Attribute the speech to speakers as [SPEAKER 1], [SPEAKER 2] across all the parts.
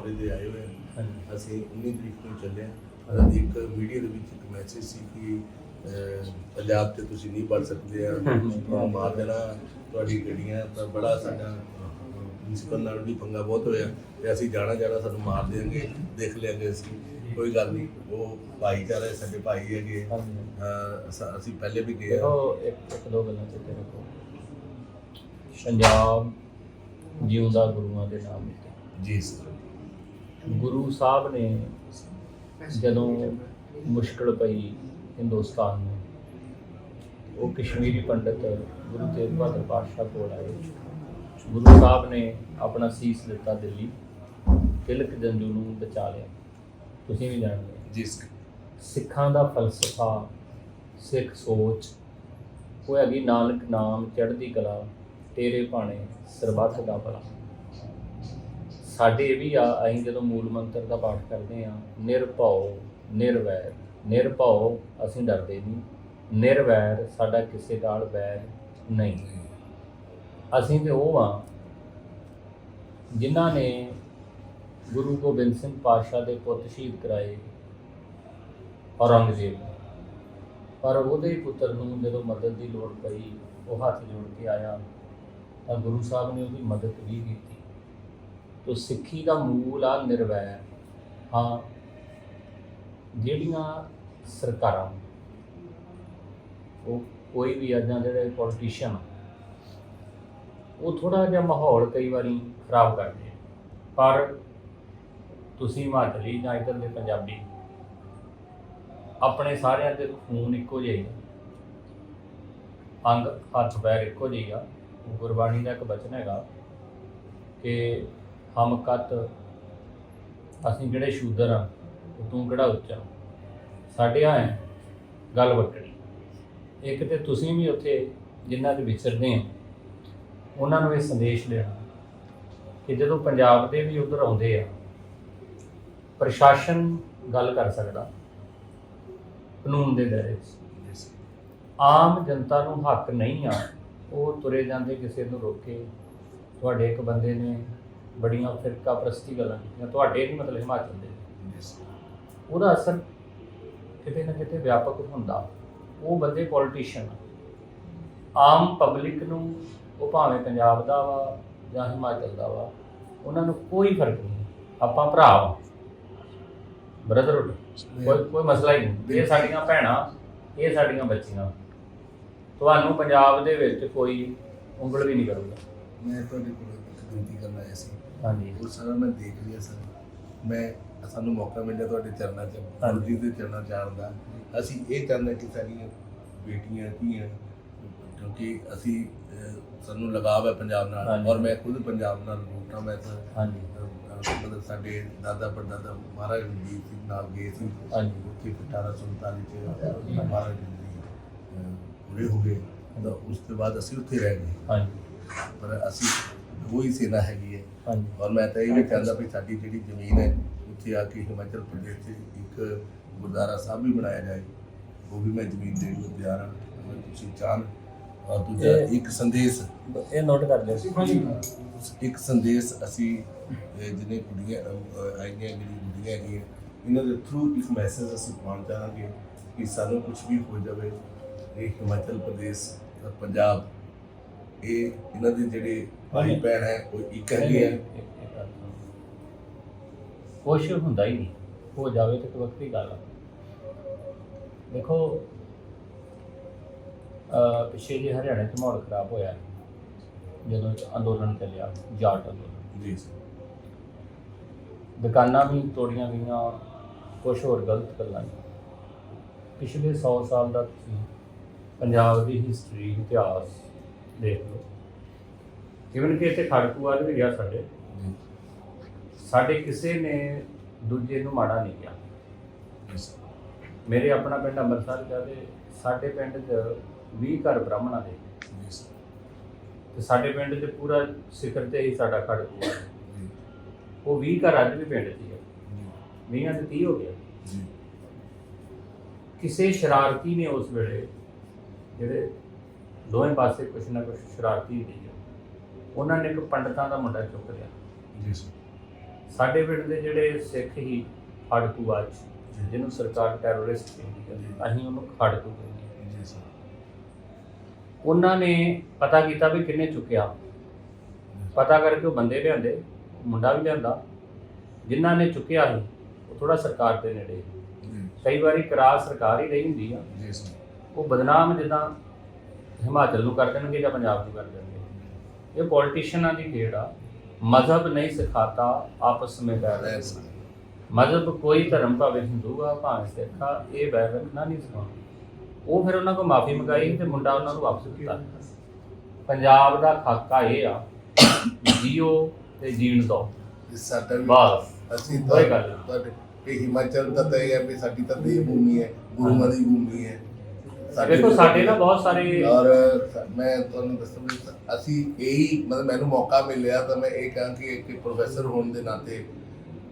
[SPEAKER 1] ਸਹੁਰੇ ਦੇ ਆਏ ਹੋਏ ਹਾਂ ਅਸੀਂ 19 ਤਰੀਕ ਨੂੰ ਚੱਲੇ ਹਾਂ ਅਤੇ ਇੱਕ ਵੀਡੀਓ ਦੇ ਵਿੱਚ ਇੱਕ ਮੈਸੇਜ ਸੀ ਕਿ ਪੰਜਾਬ ਤੇ ਤੁਸੀਂ ਨਹੀਂ ਪੜ ਸਕਦੇ ਆ। ਤੁਹਾਨੂੰ ਮਾਰ ਦੇਣਾ ਤੁਹਾਡੀ ਗੱਡੀਆਂ ਤਾਂ ਬੜਾ ਸਾਡਾ ਪ੍ਰਿੰਸੀਪਲ ਨਾਲ ਵੀ ਪੰਗਾ ਬਹੁਤ ਹੋਇਆ। ਤੇ ਅਸੀਂ ਜਾਣਾ ਜਾਣਾ ਸਾਨੂੰ ਮਾਰ ਦੇਣਗੇ ਦੇਖ ਲਿਆਂਗੇ ਅਸੀਂ। ਕੋਈ ਗੱਲ ਨਹੀਂ ਉਹ ਭਾਈਚਾਰਾ ਸਾਡੇ ਭਾਈ ਹੈਗੇ ਅਸਾਂ- ਪਹਿਲੇ ਵੀ ਗਏ ਹਾਂ
[SPEAKER 2] ਦੇਖੋ ਇੱਕ ਇੱਕ ਦੋ ਗੱਲਾਂ ਚੇਤੇ ਰੱਖੋ। ਪੰਜਾਬ ਜਿਉਂਦਾ ਗੁਰੂਆਂ ਦੇ ਨਾਮ ਉੱਤੇ
[SPEAKER 1] ਜੀ ਸਰ।
[SPEAKER 2] ਗੁਰੂ ਸਾਹਿਬ ਨੇ ਜਦੋਂ ਮੁਸ਼ਕਲ ਪਈ ਹਿੰਦੁਸਤਾਨ ਨੂੰ ਉਹ ਕਸ਼ਮੀਰੀ ਪੰਡਤ ਗੁਰੂ ਤੇਗ ਬਹਾਦਰ ਪਾਤਸ਼ਾਹ ਕੋਲ ਆਏ। ਗੁਰੂ ਸਾਹਿਬ ਨੇ ਆਪਣਾ ਸੀਸ ਦਿੱਤਾ ਦਿੱਲੀ ਤਿਲਕ ਜੰਜੂ ਨੂੰ ਬਚਾ ਲਿਆ। ਤੁਸੀਂ ਵੀ ਜਾਣਦੇ ਹੋ।
[SPEAKER 1] ਜੀ ਸਰ।
[SPEAKER 2] ਸਿੱਖਾਂ ਦਾ ਫਲਸਫਾ ਸਿੱਖ ਸੋਚ ਉਹ ਹੈਗੀ ਨਾਨਕ ਨਾਮ ਚੜ੍ਹਦੀ ਕਲਾ ਤੇਰੇ ਭਾਣੇ ਸਰਬੱਤ ਦਾ ਭਲਾ। ਸਾਡੇ ਇਹ ਵੀ ਆ, ਅਸੀਂ ਜਦੋਂ ਮੂਲ ਮੰਤਰ ਦਾ ਪਾਠ ਕਰਦੇ ਆ ਨਿਰਭਉ, ਨਿਰਵੈਰ, ਨਿਰਭਉ ਅਸੀਂ ਡਰਦੇ ਨਹੀਂ, ਨਿਰਵੈਰ ਸਾਡਾ ਕਿਸੇ ਨਾਲ ਵੈਰ ਨਹੀਂ। ਅਸੀਂ ਤੇ ਉਹ ਆ ਜਿਨ੍ਹਾਂ ਨੇ ਗੁਰੂ ਗੋਬਿੰਦ ਸਿੰਘ ਪਾਤਸ਼ਾਹ ਦੇ ਪੁੱਤ ਸ਼ਹੀਦ ਕਰਾਏ ਔਰੰਗਜ਼ੇਬ। ਪਰ ਉਹਦੇ ਪੁੱਤਰ ਨੂੰ ਜਦੋਂ ਮਦਦ ਦੀ ਲੋੜ ਪਈ, ਉਹ ਹੱਥ ਜੋੜ ਕੇ ਆਇਆ ਤਾਂ ਗੁਰੂ ਸਾਹਿਬ ਨੇ ਉਹਦੀ ਮਦਦ ਵੀ ਕੀਤੀ। ਤੋ ਸਿੱਖੀ ਦਾ ਮੂਲ ਆ ਨਿਰਵੈਰ। ਹਾਂ, ਜਿਹੜੀਆਂ ਸਰਕਾਰਾਂ, ਉਹ ਕੋਈ ਵੀ ਆ ਜਾਂ ਜਿਹੜੇ ਪੋਲੀਟੀਸ਼ੀਅਨ ਉਹ ਥੋੜਾ ਜਿਹਾ ਮਾਹੌਲ ਕਈ ਵਾਰੀ ਖਰਾਬ ਕਰਦੇ ਪਰ ਤੁਸੀਂ ਹਿਮਾਚਲੀ ਜਾਂ ਇੱਧਰ ਦੇ ਪੰਜਾਬੀ, ਆਪਣੇ ਸਾਰਿਆਂ ਦੇ ਖੂਨ ਇੱਕੋ ਜਿਹਾ ਹੀ ਅੰਗ, ਹੱਥ, ਪੈਰ ਇੱਕੋ ਜਿਹੇ ਆ। ਗੁਰਬਾਣੀ ਦਾ ਇੱਕ ਬਚਨ ਹੈਗਾ ਕਿ ਹਮ ਕਤ ਅਸੀਂ ਜਿਹੜੇ ਸ਼ੂਦਰ ਆ ਤੇ ਕਿਹੜਾ ਉੱਚਾ ਸਾਡੇ ਆ ਹੈ ਗੱਲ ਵੱਖਰੀ ਇੱਕ ਤੇ ਤੁਸੀਂ ਵੀ ਉੱਥੇ ਜਿਨ੍ਹਾਂ ਦੇ ਵਿਚਰਦੇ ਆ ਉਹਨਾਂ ਨੂੰ ਇਹ ਸੰਦੇਸ਼ ਦੇਣਾ ਕਿ ਜਦੋਂ ਪੰਜਾਬ ਦੇ ਵੀ ਉਧਰ ਆਉਂਦੇ ਆ ਪ੍ਰਸ਼ਾਸਨ ਗੱਲ ਕਰ ਸਕਦਾ ਕਾਨੂੰਨ ਦੇ ਦਾਇਰੇ 'ਚ
[SPEAKER 1] ਜੀ ਸਰ
[SPEAKER 2] ਆਮ ਜਨਤਾ ਨੂੰ ਹੱਕ ਨਹੀਂ ਆ ਉਹ ਤੁਰੇ ਜਾਂਦੇ ਕਿਸੇ ਨੂੰ ਰੋਕੇ ਤੁਹਾਡੇ ਇੱਕ ਬੰਦੇ ਨੇ ਬੜੀਆਂ ਫਿਰਕਾ ਪ੍ਰਸਤੀ ਗੱਲਾਂ ਕੀਤੀਆਂ ਤੁਹਾਡੇ ਨਹੀਂ ਮਤਲਬ ਹਿਮਾਚਲ ਦੇ ਉਹਦਾ ਅਸਰ ਕਿਤੇ ਨਾ ਕਿਤੇ ਵਿਆਪਕ ਹੁੰਦਾ। ਉਹ ਬੰਦੇ ਪੋਲੀਟੀਸ਼ੀਅਨ ਆਮ ਪਬਲਿਕ ਨੂੰ ਉਹ ਭਾਵੇਂ ਪੰਜਾਬ ਦਾ ਵਾ ਜਾਂ ਹਿਮਾਚਲ ਦਾ ਵਾ ਉਹਨਾਂ ਨੂੰ ਕੋਈ ਫ਼ਰਕ ਨਹੀਂ। ਆਪਾਂ ਭਰਾ ਵਾ। ਬ੍ਰਦਰਹੁੱਡ ਕੋਈ ਕੋਈ ਮਸਲਾ ਹੀ ਨਹੀਂ। ਇਹ ਸਾਡੀਆਂ ਭੈਣਾਂ ਇਹ ਸਾਡੀਆਂ ਬੱਚੀਆਂ। ਤੁਹਾਨੂੰ ਪੰਜਾਬ ਦੇ ਵਿੱਚ ਕੋਈ ਉਂਗਲ ਵੀ ਨਹੀਂ ਕਰੂਗਾ।
[SPEAKER 1] ਮੈਂ ਤੁਹਾਡੇ ਕੋਲ ਇੱਕ ਬੇਨਤੀ ਕਰਨ ਆਇਆ ਸੀ।
[SPEAKER 2] ਹਾਂਜੀ।
[SPEAKER 1] ਉਹ ਸਾਰਾ ਮੈਂ ਦੇਖ ਲਿਆ ਸਰ। ਮੈਂ ਸਾਨੂੰ ਮੌਕਾ ਮਿਲਿਆ ਤੁਹਾਡੇ ਚਰਨਾਂ 'ਚ
[SPEAKER 2] ਹਾਂਜੀ।
[SPEAKER 1] ਦੇ ਚਰਨਾਂ 'ਚ ਆਉਣ ਦਾ। ਅਸੀਂ ਇਹ ਚਾਹੁੰਦੇ ਕਿ ਸਾਡੀਆਂ ਬੇਟੀਆਂ ਧੀਆਂ ਕਿਉਂਕਿ ਅਸੀਂ ਅਹ, ਸਾਨੂੰ ਲਗਾਵ ਹੈ ਪੰਜਾਬ ਨਾਲ।
[SPEAKER 2] ਹਾਂਜੀ।
[SPEAKER 1] ਔਰ ਮੈਂ ਖੁਦ ਪੰਜਾਬ ਨਾਲ ਰੂਟਾ ਮੈਂ ਤਾਂ
[SPEAKER 2] ਹਾਂਜੀ।
[SPEAKER 1] ਅਹ, ਮਤਲਬ ਸਾਡੇ ਦਾਦਾ ਪੜਦਾਦਾ ਮਹਾਰਾਜ ਰਣਜੀਤ ਸਿੰਘ ਨਾਲ ਗਏ ਸੀ।
[SPEAKER 2] ਹਾਂਜੀ।
[SPEAKER 1] ਉੱਥੇ 1847 ਚ ਮਹਾਰਾਜ ਜੀ ਅਹ, ਪੂਰੇ ਹੋ ਗਏ। ਤਾਂ ਉਸ ਤੋਂ ਬਾਅਦ ਅਸੀਂ ਉੱਥੇ ਰਹਿ ਗਏ।
[SPEAKER 2] ਹਾਂਜੀ।
[SPEAKER 1] ਪਰ ਅਸੀਂ ਦੋ ਹੀ ਸੇਨਾ ਹੈਗੀ ਹੈ।
[SPEAKER 2] ਹਾਂਜੀ।
[SPEAKER 1] ਔਰ ਮੈਂ ਤਾਂ ਇਹ ਵੀ ਚਾਹੁੰਦਾ ਵੀ ਸਾਡੀ ਜਿਹੜੀ ਜ਼ਮੀਨ ਹੈ ਉੱਥੇ ਆ ਕੇ ਹਿਮਾਚਲ ਪ੍ਰਦੇਸ਼ 'ਚ ਇੱਕ ਗੁਰਦੁਆਰਾ ਸਾਹਿਬ ਵੀ ਬਣਾਇਆ ਜਾਏ। ਉਹ ਵੀ ਮੈਂ ਜ਼ਮੀਨ ਦੇਣ ਨੂੰ ਤਿਆਰ ਹਾਂ। ਅਗਰ ਤੁਸੀਂ ਚਾਹਨ ਔਰ ਦੂਜਾ ਇੱਕ ਸੰਦੇਸ਼।
[SPEAKER 2] ਇਹ ਨੋਟ ਕਰ ਲਿਓ
[SPEAKER 1] ਇੱਕ ਸੰਦੇਸ਼ ਅਸੀਂ ਜਿਹਨੇ ਕੁੜੀਆਂ ਆਈਆਂ ਜਿਹੜੀ ਕੁੜੀਆਂ ਹੈਗੀਆਂ ਇਹਨਾਂ ਦੇ ਥਰੂ ਇੱਕ ਮੈਸੇਜ ਅਸੀਂ ਪਾਉਣਾ ਚਾਹਾਂਗੇ ਕਿ ਸਾਨੂੰ ਕੁਝ ਵੀ ਹੋ ਜਾਵੇ ਇਹ ਹਿਮਾਚਲ ਪ੍ਰਦੇਸ਼ ਪੰਜਾਬ ਇਹ ਇਹਨਾਂ ਦੇ ਜਿਹੜੇ ਭਾਈ। ਭੈਣ ਹੈ ਉਹ ਇੱਕ ਹੈਗੇ ਆ
[SPEAKER 2] ਕੁਛ ਹੁੰਦਾ ਹੀ ਨਹੀਂ ਹੋ ਜਾਵੇ ਤਾਂ ਇੱਕ ਵੱਖਰੀ ਗੱਲ ਆ। ਦੇਖੋ ਅਹ ਪਿੱਛੇ ਜੇ ਹਰਿਆਣੇ 'ਚ ਮਾਹੌਲ ਖਰਾਬ ਹੋਇਆ ਜਦੋਂ ਅੰਦੋਲਨ ਚੱਲਿਆ ਜਾਟ ਅੰਦੋਲਨ।
[SPEAKER 1] ਜੀ। ਸਰ
[SPEAKER 2] ਦੁਕਾਨਾਂ ਵੀ ਤੋੜੀਆਂ ਗਈਆਂ ਕੁਛ ਹੋਰ ਗਲਤ ਗੱਲਾਂ ਪਿਛਲੇ 100 ਸਾਲ ਦਾ ਪੰਜਾਬ ਦੀ ਹਿਸਟਰੀ ਇਤਿਹਾਸ ਦੇਖ ਲਓ। ਜਿਵੇਂ ਕਿ ਇੱਥੇ ਖੜਕੂਆ ਦੇ ਵੀ ਗਿਆ ਸਾਡੇ। ਸਾਡੇ ਕਿਸੇ ਨੇ ਦੂਜੇ ਨੂੰ ਮਾੜਾ ਨਹੀਂ ਕਿਹਾ। ਮੇਰੇ ਆਪਣਾ ਪਿੰਡ ਅੰਮ੍ਰਿਤਸਰ ਜਾ ਸਾਡੇ ਪਿੰਡ 'ਚ 20 ਘਰ ਬ੍ਰਾਹਮਣਾਂ ਦੇ। ਤੇ ਸਾਡੇ ਪਿੰਡ 'ਚ ਪੂਰਾ ਸਿਖਰ ਤੇ ਹੀ ਸਾਡਾ ਖੜਕੂਆ ਉਹ 20 ਘਰ ਅੱਜ ਵੀ ਪਿੰਡ 'ਚ ਹੀ ਆ।
[SPEAKER 1] ਜੀ
[SPEAKER 2] 20 ਤੇ 30 ਹੋ ਗਿਆ। ਕਿਸੇ ਸ਼ਰਾਰਤੀ ਨੇ ਉਸ ਵੇਲੇ ਜਿਹੜੇ ਦੋਵੇਂ ਪਾਸੇ ਕੁਛ ਨਾ ਕੁਛ ਸ਼ਰਾਰਤੀ ਹੁੰਦੀ ਆ ਉਹਨਾਂ ਨੇ ਇੱਕ ਪੰਡਤਾਂ ਦਾ ਮੁੰਡਾ ਚੁੱਕ ਲਿਆ।
[SPEAKER 1] ਜੀ ਸਰ।
[SPEAKER 2] ਸਾਡੇ ਪਿੰਡ ਦੇ ਜਿਹੜੇ ਸਿੱਖ ਹੀ ਖੜਕੂ ਅੱਜ ਜਿਹਨੂੰ ਸਰਕਾਰ ਟੈਰਰਿਸਟ ਕਹਿੰਦੀ ਹੈ ਅਸੀਂ ਉਹਨੂੰ ਖੜਕੂ ਕਹਿੰਦੇ ਹਾਂ।
[SPEAKER 1] ਜੀ ਸਰ।
[SPEAKER 2] ਉਹਨਾਂ ਨੇ ਪਤਾ ਕੀਤਾ ਵੀ ਕਿੰਨੇ ਚੁੱਕਿਆ। ਪਤਾ ਕਰਕੇ ਉਹ ਬੰਦੇ ਲਿਆਂਦੇ ਮੁੰਡਾ ਵੀ ਲਿਆਂਦਾ। ਜਿਨ੍ਹਾਂ ਨੇ ਚੁੱਕਿਆ ਸੀ ਉਹ ਥੋੜਾ ਸਰਕਾਰ ਦੇ ਨੇੜੇ ਸੀ।
[SPEAKER 1] ਜੀ।
[SPEAKER 2] ਕਈ ਵਾਰੀ ਕਰਾਰ ਸਰਕਾਰ ਹੀ ਰਹੀ ਹੁੰਦੀ ਆ।
[SPEAKER 1] ਜੀ ਸਰ।
[SPEAKER 2] ਉਹ ਬਦਨਾਮ ਜਿੱਦਾਂ ਹਿਮਾਚਲ ਨੂੰ ਕਰ ਦੇਣਗੇ ਜਾਂ ਪੰਜਾਬ ਨੂੰ ਕਰ ਦੇਣਗੇ? ਇਹ ਪੋਲੀਟੀਸ਼ੀਅਨਾਂ ਦੀ ਖੇਡ ਆ। ਮਜ਼ਹਬ ਨਹੀਂ ਸਿਖਾਤਾ ਆਪਸ ਵਿੱਚ ਬੈਰ ਰੱਖਣਾ। ਮਜ਼ਹਬ ਕੋਈ ਧਰਮ ਭਾਵੇਂ ਹਿੰਦੂ ਆ ਭਾਵੇਂ ਸਿੱਖ ਆ ਇਹ ਬੈਰ ਰੱਖਣਾ ਨਹੀਂ ਸਿਖਾਉਣਾ ਉਹ ਫਿਰ ਉਹਨਾਂ ਕੋਲ ਮਾਫੀ ਮੰਗਾਈ ਤੇ ਮੁੰਡਾ ਉਹਨਾਂ ਨੂੰ ਵਾਪਸ ਦਿੱਤਾ। ਪੰਜਾਬ ਦਾ ਖਾਕਾ ਇਹ ਆ ਜੀਓ ਤੇ ਜੀਣ ਦੋ।
[SPEAKER 1] ਸਾਡਾ
[SPEAKER 2] ਬਸ।
[SPEAKER 1] ਅਸੀਂ। ਤੁਹਾਡੇ ਇਹ ਹਿਮਾਚਲ ਦਾ ਤਾਂ ਇਹ ਹੈ ਵੀ ਸਾਡੀ ਤਾਂ ਦੇਵ ਭੂਮੀ ਹੈ ਗੁਰੂਆਂ ਦੀ ਭੂਮੀ ਹੈ।
[SPEAKER 2] ਦੇਖੋ ਸਾਡੇ ਨਾਲ ਬਹੁਤ ਸਾਰੇ
[SPEAKER 1] ਔਰ ਸ- ਮੈਂ ਤੁਹਾਨੂੰ ਦੱਸਾਂ ਵੀ ਸ- ਅਸੀਂ ਇਹੀ ਮਤਲਬ ਮੈਨੂੰ ਮੌਕਾ ਮਿਲਿਆ ਤਾਂ ਮੈਂ ਇਹ ਕਹਾਂ ਕਿ ਇੱਕ ਪ੍ਰੋਫੈਸਰ ਹੋਣ ਦੇ ਨਾਤੇ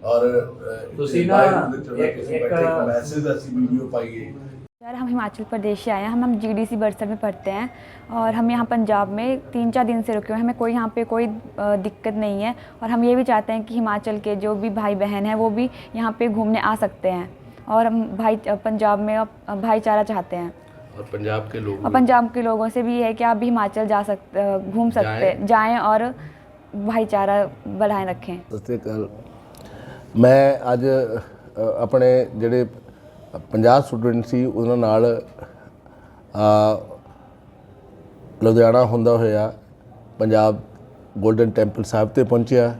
[SPEAKER 1] ਔਰ ਅ,
[SPEAKER 2] ਤੁਸੀਂ ਨਾ
[SPEAKER 1] ਬਾਈਬਲ ਦੇ ਵਿੱਚ
[SPEAKER 2] ਇੱਕ-
[SPEAKER 1] ਤੁਸੀਂ
[SPEAKER 2] ਇੱਕ-
[SPEAKER 1] ਬੈਠੇ ਇੱਕ ਮੈਸੇਜ ਅਸੀਂ ਵੀਡੀਓ ਪਾਈਏ
[SPEAKER 3] यार हम हिमाचल प्रदेश से आए हैं हम हम जीडीसी बरसर में पढ़ते हैं और हम यहाँ पंजाब में तीन चार दिन से रुके हुए हैं हमें कोई यहाँ पे कोई अ, दिक्कत नहीं है और हम ये भी चाहते हैं कि हिमाचल के जो भी भाई बहन हैं वो भी यहाँ पे घूमने आ सकते हैं और हम भाई अ, पंजाब में अ, भाईचारा चाहते हैं
[SPEAKER 1] और पंजाब के लोग
[SPEAKER 3] और पंजाब के लोगों से भी है कि आप भी हिमाचल जा सकते घूम सकते
[SPEAKER 1] जाएं,
[SPEAKER 3] और ਭਾਈਚਾਰਾ ਬਣਾਏ ਰੱਖੇ
[SPEAKER 1] ਸਤਿ ਸ੍ਰੀ ਅਕਾਲ। ਮੈਂ ਅੱਜ ਅ, ਆਪਣੇ ਜਿਹੜੇ 50 ਸਟੂਡੈਂਟ ਸੀ ਉਹਨਾਂ ਨਾਲ ਆ ਲੁਧਿਆਣਾ ਹੁੰਦਾ ਹੋਇਆ ਪੰਜਾਬ ਗੋਲਡਨ ਟੈਂਪਲ ਸਾਹਿਬ ਤੇ ਪਹੁੰਚਿਆ।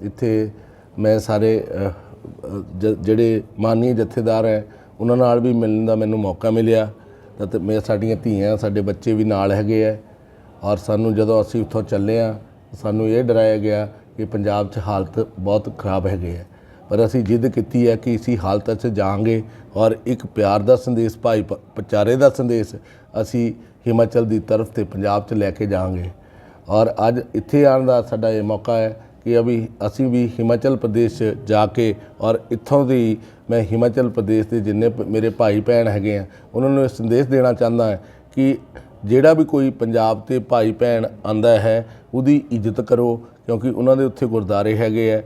[SPEAKER 1] ਇੱਥੇ ਮੈਂ ਸਾਰੇ ਅ, ਅ, ਜ- ਜਿਹੜੇ ਮਾਨੀ ਜਥੇਦਾਰ ਹੈ ਉਹਨਾਂ ਨਾਲ ਵੀ ਮਿਲਣ ਦਾ ਮੈਨੂੰ ਮੌਕਾ ਮਿਲਿਆ। ਤਾਂ ਮੇ ਸਾਡੀਆਂ ਧੀਆਂ ਸਾਡੇ ਬੱਚੇ ਵੀ ਨਾਲ ਹੈਗੇ ਆ। ਔਰ ਸਾਨੂੰ ਜਦੋਂ ਅਸੀਂ ਉੱਥੋਂ ਚੱਲੇ ਆ, ਸਾਨੂੰ ਇਹ ਡਰਾਇਆ ਗਿਆ ਕਿ ਪੰਜਾਬ 'ਚ ਹਾਲਤ ਬਹੁਤ ਖਰਾਬ ਹੈਗੇ ਆ। ਪਰ ਅਸੀਂ ਜਿੱਦ ਕੀਤੀ ਹੈ ਕਿ ਇਸੀ ਹਾਲਤ 'ਚ ਜਾਾਂਗੇ ਔਰ ਇੱਕ ਪਿਆਰ ਦਾ ਸੰਦੇਸ਼, ਭਾਈ ਪ- ਪਚਾਰੇ ਦਾ ਸੰਦੇਸ਼ ਅਸੀਂ ਹਿਮਾਚਲ ਦੀ ਤਰਫ ਤੇ ਪੰਜਾਬ 'ਚ ਲੈ ਕੇ ਜਾਾਂਗੇ ਔਰ ਅੱਜ ਇੱਥੇ ਆਉਣ ਦਾ ਸਾਡਾ ਇਹ ਮੌਕਾ ਹੈ ਕਿ ਅਭੀ ਅਸੀਂ ਵੀ ਹਿਮਾਚਲ ਪ੍ਰਦੇਸ਼ 'ਚ ਜਾ ਕੇ ਔਰ ਇੱਥੋਂ ਦੀ ਮੈਂ ਹਿਮਾਚਲ ਪ੍ਰਦੇਸ਼ ਦੇ ਜਿੰਨੇ ਮੇਰੇ ਭਾਈ ਭੈਣ ਹੈਗੇ ਆ, ਉਹਨਾਂ ਨੂੰ ਇਹ ਸੰਦੇਸ਼ ਦੇਣਾ ਚਾਹੁੰਦਾ ਹਾਂ ਕਿ ਜਿਹੜਾ ਵੀ ਕੋਈ ਪੰਜਾਬ ਤੇ ਭਾਈ ਭੈਣ ਆਂਦਾ ਹੈ, ਉਹਦੀ ਇੱਜ਼ਤ ਕਰੋ, ਕਿਉਂਕਿ ਉਹਨਾਂ ਦੇ ਉੱਥੇ ਗੁਰਦਾਰੇ ਹੈਗੇ ਹੈ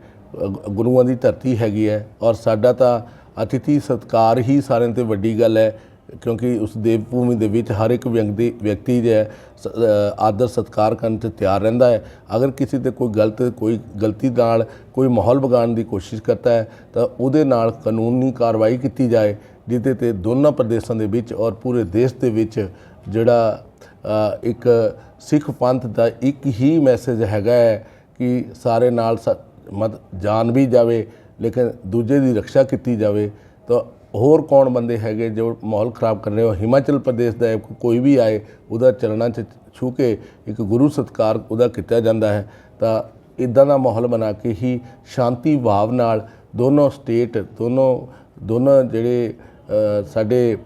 [SPEAKER 1] ਗੁਰੂਆਂ ਦੀ ਧਰਤੀ ਹੈਗੀ ਹੈ ਔਰ ਸਾਡਾ ਤਾਂ ਅਤਿਥੀ ਸਤਕਾਰ ਹੀ ਸਾਰਿਆਂ 'ਤੇ ਵੱਡੀ ਗੱਲ ਹੈ। ਕਿਉਂਕਿ ਉਸ ਦੇਵ ਭੂਮੀ ਦੇ ਵਿੱਚ ਹਰ ਇੱਕ ਵਿਅਕਤੀ ਵਿਅਕਤੀ ਜੋ ਹੈ ਸ- ਆਦਰ ਸਤਕਾਰ ਕਰਨ ਤੇ ਤਿਆਰ ਰਹਿੰਦਾ ਹੈ। ਅਗਰ ਕਿਸੇ ਤੇ ਕੋਈ ਗਲਤ, ਕੋਈ ਗਲਤੀ ਨਾਲ ਕੋਈ ਮਾਹੌਲ ਵਿਗਾੜਨ ਦੀ ਕੋਸ਼ਿਸ਼ ਕਰਦਾ ਹੈ, ਤਾਂ ਉਹਦੇ ਨਾਲ ਕਾਨੂੰਨੀ ਕਾਰਵਾਈ ਕੀਤੀ ਜਾਏ, ਜਿਹਦੇ ਤੇ ਦੋਨਾਂ ਪ੍ਰਦੇਸ਼ਾਂ ਦੇ ਵਿੱਚ ਔਰ ਪੂਰੇ ਦੇਸ਼ ਦੇ ਵਿੱਚ ਜਿਹੜਾ ਇੱਕ ਸਿੱਖ ਪੰਥ ਦਾ ਇੱਕ ਹੀ ਮੈਸੇਜ ਹੈਗਾ ਹੈ ਕਿ ਸਾਰੇ ਨਾਲ ਸ- ਮਤ ਜਾਨ ਵੀ ਜਾਵੇ, ਲੇਕਿਨ ਦੂਜੇ ਦੀ ਰੱਖਿਆ ਕੀਤੀ ਜਾਵੇ, ਤਾਂ ਹੋਰ ਕੌਣ ਬੰਦੇ ਹੈਗੇ ਜੋ ਮਾਹੌਲ ਖਰਾਬ ਕਰ ਰਹੇ ਹੋ? ਹਿਮਾਚਲ ਪ੍ਰਦੇਸ਼ ਦਾ ਇੱਕ ਕੋਈ ਵੀ ਆਏ, ਉਹਦਾ ਚਰਨਾਂ 'ਚ ਛੂ ਕੇ ਇੱਕ ਗੁਰੂ ਸਤਕਾਰ ਉਹਦਾ ਕੀਤਾ ਜਾਂਦਾ ਹੈ। ਤਾਂ ਇਦਾਂ ਦਾ ਮਾਹੌਲ ਬਣਾ ਕੇ ਹੀ ਸ਼ਾਂਤੀ ਭਾਵ ਨਾਲ ਦੋਨੋਂ ਸਟੇਟ, ਦੋਨੋਂ ਦੋਨੋਂ ਜਿਹੜੇ ਸਾਡੇ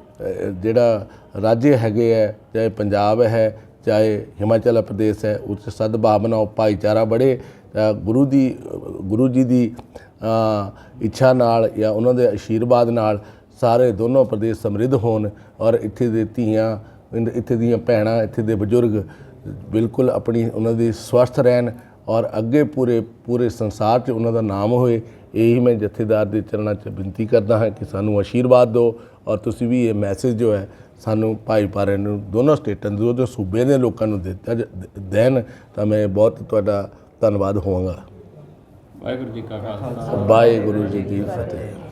[SPEAKER 1] ਜਿਹੜਾ ਰਾਜ ਹੈਗੇ ਹੈ, ਚਾਹੇ ਪੰਜਾਬ ਹੈ, ਚਾਹੇ ਹਿਮਾਚਲ ਪ੍ਰਦੇਸ਼ ਹੈ ਉਸ 'ਚ ਸਦਭਾਵਨਾ ਭਾਈਚਾਰਾ ਬੜੇ ਗੁਰੂ ਦੀ, ਗੁਰੂ ਜੀ ਦੀ ਇੱਛਾ ਨਾਲ ਜਾਂ ਉਹਨਾਂ ਦੇ ਆਸ਼ੀਰਵਾਦ ਨਾਲ ਸਾਰੇ ਦੋਨੋਂ ਪ੍ਰਦੇਸ਼ ਸਮਰਿੱਧ ਹੋਣ ਔਰ ਇੱਥੇ ਦੇ ਧੀਆਂ ਇੱਥੇ ਦੀਆਂ ਭੈਣਾਂ ਇੱਥੇ ਦੇ ਬਜ਼ੁਰਗ ਬਿਲਕੁਲ ਆਪਣੀ ਉਹਨਾਂ ਦੀ ਸਵਸਥ ਰਹਿਣ ਔਰ ਅੱਗੇ ਪੂਰੇ ਪੂਰੇ ਸੰਸਾਰ 'ਚ ਉਹਨਾਂ ਦਾ ਨਾਮ ਹੋਏ। ਇਹੀ ਮੈਂ ਜਥੇਦਾਰ ਦੇ ਚਰਨਾਂ 'ਚ ਬੇਨਤੀ ਕਰਦਾ ਹਾਂ ਕਿ ਸਾਨੂੰ ਆਸ਼ੀਰਵਾਦ ਦਿਓ ਔਰ ਤੁਸੀਂ ਵੀ ਇਹ ਮੈਸੇਜ ਜੋ ਹੈ ਸਾਨੂੰ ਭਾਈਪਾਰੇ ਨੂੰ ਦੋਨੋਂ ਸਟੇਟਾਂ ਦੇ ਦੋਨੋਂ ਸੂਬੇ ਦੇ ਲੋਕਾਂ ਨੂੰ ਦਿੱਤਾ ਦੇਣ ਤਾਂ ਮੈਂ ਬਹੁਤ ਤੁਹਾਡਾ ਧੰਨਵਾਦ ਹੋਵਾਂਗਾ।
[SPEAKER 2] ਵਾਹਿਗੁਰੂ ਜੀ ਕਾ ਖਾਲਸਾ।
[SPEAKER 1] ਵਾਹਿਗੁਰੂ ਜੀ ਕੀ ਫਤਿਹ।